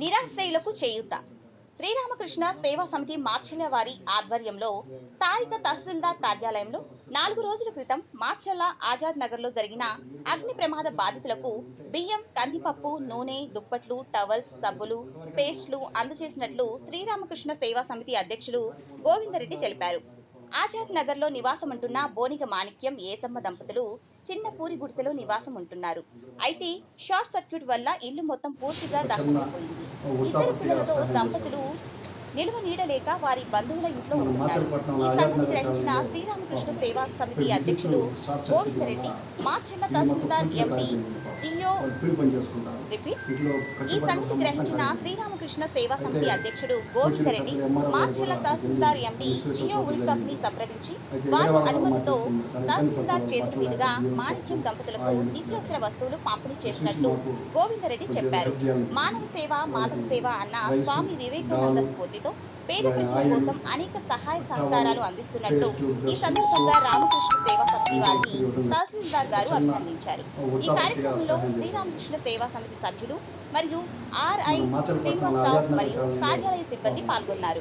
నిరాశ్రయులకు చేయూత శ్రీరామకృష్ణ సేవా సమితి మార్చల వారి ఆధ్వర్యంలో స్థానిక తహసీల్దార్ కార్యాలయంలో నాలుగు రోజుల క్రితం మార్చల్ల ఆజాద్ నగర్లో జరిగిన అగ్ని ప్రమాద బాధితులకు బియ్యం కందిపప్పు నూనె దుప్పట్లు టవల్స్ సబ్బులు పేస్ట్లు అందజేసినట్లు శ్రీరామకృష్ణ సేవా సమితి అధ్యక్షులు గోవిందరెడ్డి తెలిపారు. ఆజాద్ నగర్లో నివాసం ఉంటున్న బోనిగ మాణిక్యం ఏసమ్మ దంపతులు చిన్న పూరి గుడిసెలో నివాసం ఉంటున్నారు అయితే షార్ట్ సర్క్యూట్ వల్ల ఇల్లు మొత్తం పూర్తిగా దహనమైపోయింది. ఇద్దరు పిల్లలతో దంపతులు నిలువ నీడలేక వారి బంధువుల ఇంట్లో ఉంటున్నారు ఈ సంగతి గ్రహించిన శ్రీరామకృష్ణ సేవా సమితి సర్క్యూట్ గోవిందరెడ్డి ఇది మొత్తం తహసీల్దార్ ఎండి కాలిపోయింది. జియో రిపీట్ ఈ సంగతి మొత్తం గ్రహించిన. శ్రీరామకృష్ణ సేవా సమితి అధ్యక్షుడు గోవిందరెడ్డి మార్చిల తహసీల్దార్. ఎండి విశ్వేశ్వర జియో ఉల్కఫ్ని. సంప్రదించి వారి అనుమతితో తహసీల్దార్. చేతుల మీదుగా మాణిక్యం దంపతులకు నిత్యావసర వస్తువులు పంపిణీ మాకు గోవిందరెడ్డి చెప్పారు. మానవ సేవ మాధవ సేవ అన్న స్వామి వివేకానంద దాల్, స్ఫూర్తితో పేద ప్రజల కోసం అనేక సహాయ సహకారాలు అందిస్తున్నట్లు ఈ సందర్భంగా రామకృష్ణ సేవా సమితి వారిని. తహసీల్దార్ గారు అభినందించారు ఈ కార్యక్రమంలో. శ్రీరామకృష్ణ సేవా సమితి సభ్యులు మరియు ఆర్ఐ శ్రీనివాసరావు మరియు కార్యాలయ సిబ్బంది పాల్గొన్నారు